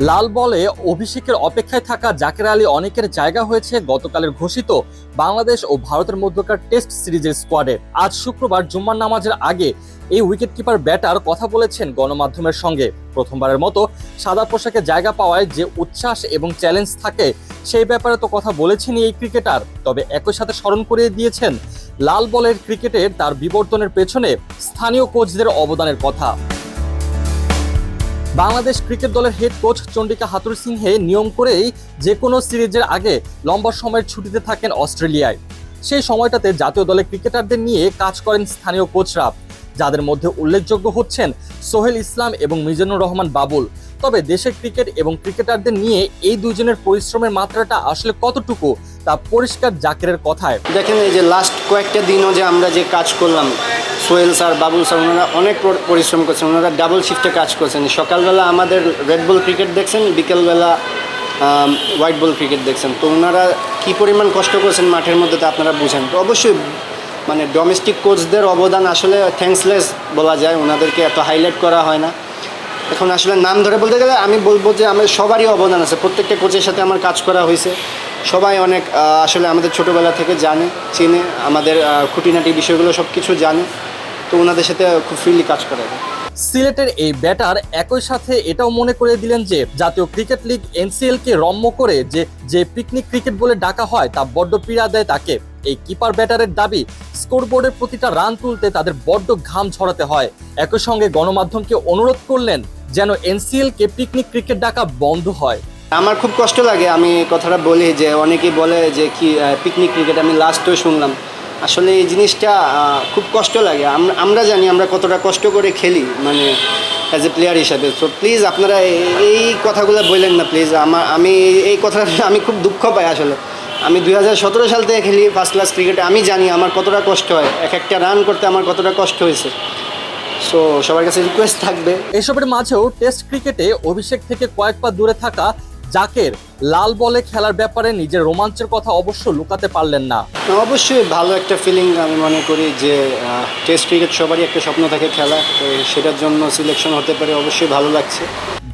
লাল বলে অভিষেকের অপেক্ষায় থাকা জাকের আলী অনেকের জায়গা হয়েছে গতকালের ঘোষিত বাংলাদেশ ও ভারতের মধ্যকার টেস্ট সিরিজের স্কোয়াডে আজ শুক্রবার জুম্মার নামাজের আগে এই উইকেটকিপার ব্যাটার কথা বলেছেন গণমাধ্যমের সঙ্গে। প্রথমবারের মতো সাদা পোশাকে জায়গা পাওয়ায় যে উচ্ছ্বাস এবং চ্যালেঞ্জ থাকে, সেই ব্যাপারে তো কথা বলেছেন এই ক্রিকেটার তবে একই সাথে স্মরণ করিয়ে দিয়েছেন, লাল বলের ক্রিকেটের তার বিবর্তনের পেছনে স্থানীয় কোচদের অবদানের কথা। বাংলাদেশ ক্রিকেট দলের হেড কোচ চন্ডিকা হাতুর সিংহে নিয়ম করেই যে কোনো সিরিজের আগে লম্বা সময়ের ছুটিতে থাকেন অস্ট্রেলিয়ায়। সেই সময়টাতে জাতীয় দলের ক্রিকেটারদের নিয়ে কাজ করেন স্থানীয় কোচরা যাদের মধ্যে উল্লেখযোগ্য হচ্ছেন সোহেল ইসলাম এবং মিজানুর রহমান বাবুল। তবে দেশের ক্রিকেট এবং ক্রিকেটারদের নিয়ে এই দুজনের পরিশ্রমের মাত্রাটা আসলে কতটুকু, তা পরিষ্কার জাকিরের কথায়। দেখেন এই যে লাস্ট কয়েকটা দিনও যে আমরা যে কাজ করলাম সোহেল স্যার, বাবুল স্যার, ওনারা অনেক পরিশ্রম করছেন, ওনারা ডাবল শিফটে কাজ করছেন। সকালবেলা আমাদের রেড বল ক্রিকেট দেখছেন, বিকেলবেলা হোয়াইট বল ক্রিকেট দেখছেন। তো ওনারা কী পরিমাণ কষ্ট করছেন মাঠের মধ্যে তা আপনারা বুঝেন। তো অবশ্যই মানে ডোমেস্টিক কোচদের অবদান আসলে থ্যাঙ্কসলেস বলা যায়, ওনাদেরকে এত হাইলাইট করা হয় না। এখন আসলে নাম ধরে বলতে গেলে আমি বলব যে আমার সবারই অবদান আছে, প্রত্যেকটা কোচের সাথে আমার কাজ করা হয়েছে। সবাই অনেক আসলে আমাদের ছোটোবেলা থেকে জানে, চিনে, আমাদের খুঁটিনাটি বিষয়গুলো সব কিছু জানে। তো ওনাদের সাথে খুব ফ্রিলি কাজ করা। যায় সিলেটের এই ব্যাটার একই সাথে এটাও মনে করে দিলেন যে জাতীয় ক্রিকেট লিগ এনসিএল কে রম্য করে যে যে পিকনিক ক্রিকেট বলে ডাকা হয় তা বড্ড পীড়া দেয় তাকে। এই কিপার ব্যাটারের দাবি স্কোরবোর্ডের প্রতিটা রান তুলতে তাদের বড্ড ঘাম ছড়াতে হয়। একই সঙ্গে গণমাধ্যমকে অনুরোধ করলেন যেন এনসিএল কে পিকনিক ক্রিকেট ডাকা বন্ধ হয়। আমার খুব কষ্ট লাগে আমি কথাটা বলি যে অনেকেই বলে যে কি পিকনিক ক্রিকেট আমি লাস্টও শুনলাম। আসলে এই জিনিসটা খুব কষ্ট লাগে। আম- আমরা জানি আমরা কতটা কষ্ট করে খেলি মানে অ্যাজ এ প্লেয়ার হিসাবে। তো প্লিজ আপনারা এই- এই কথাগুলো বললেন না প্লিজ আমার আমি এই কথাটা আমি খুব দুঃখ পাই আসলে। আমি দু হাজার সতেরো সাল থেকে খেলি ফার্স্ট ক্লাস ক্রিকেটে আমি জানি আমার কতটা কষ্ট হয়। এক একটা রান করতে আমার কতটা কষ্ট হয়েছে। সো সবার কাছে রিকোয়েস্ট থাকবে। এসবের মাঝেও টেস্ট ক্রিকেটে অভিষেক থেকে কয়েক পা দূরে থাকা জাকের লাল বলে খেলার ব্যাপারে নিজের রোমাঞ্চের কথা অবশ্য লুকাতে পারলেন না। অবশ্যই ভালো একটা ফিলিং আমি মনে করি যে টেস্ট ক্রিকেট সবারই একটা স্বপ্ন থাকে খেলা তো সেটার জন্য সিলেকশন হতে পারে অবশ্যই ভালো লাগছে।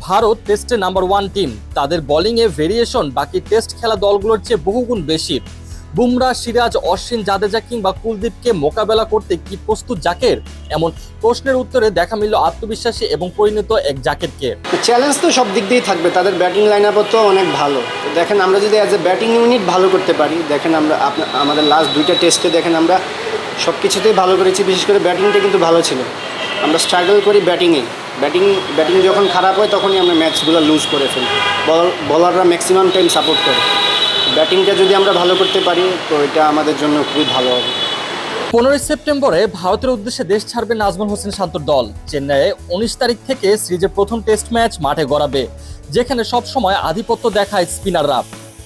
ভারত টেস্টে নাম্বার ওয়ান টিম তাদের বোলিংয়ে ভেরিয়েশন বাকি টেস্ট খেলা দলগুলোর চেয়ে বহুগুণ বেশি। বুমরা, সিরাজ, অশ্বিন, জাদেজা কিংবা কুলদীপকে মোকাবেলা করতে কি প্রস্তুত জাকের? এমন প্রশ্নের উত্তরে দেখা মিলল আত্মবিশ্বাসী এবং পরিণত এক জাকেরকে। চ্যালেঞ্জ তো সব দিক দিয়েই থাকবে, তাদের ব্যাটিং লাইন তো অনেক ভালো। দেখেন আমরা যদি অ্যাজ এ ব্যাটিং ইউনিট ভালো করতে পারি, দেখেন আমরা আমাদের লাস্ট দুইটা টেস্টে দেখেন আমরা সব কিছুতেই ভালো করেছি, বিশেষ করে ব্যাটিংটা কিন্তু ভালো ছিল। আমরা স্ট্রাগল করি ব্যাটিংয়ে ব্যাটিং ব্যাটিং যখন খারাপ হয়, তখনই আমরা ম্যাচগুলো লুজ করে ফেলি। বল বলাররা ম্যাক্সিমাম টাইম সাপোর্ট করে। ব্যাটিংটা যদি আমরা ভালো করতে পারি, তো এটা আমাদের জন্য খুবই ভালো হবে। পনেরোই সেপ্টেম্বরে ভারতের উদ্দেশ্যে দেশ ছাড়বে নাজমুল হোসেন শান্তর দল। চেন্নাইয়ে উনিশ তারিখ থেকে সিরিজের প্রথম টেস্ট ম্যাচ মাঠে গড়াবে, যেখানে সব সময় আধিপত্য দেখায় স্পিনাররা।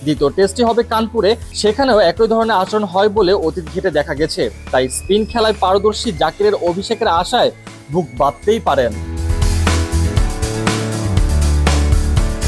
দ্বিতীয় টেস্টটি হবে কানপুরে, সেখানেও একই ধরনের আচরণ হয় বলে অতীত ঘেটে দেখা গেছে। তাই স্পিন খেলায় পারদর্শী জাকিরের অভিষেকের আশায় বুক বাঁধতেই পারেন।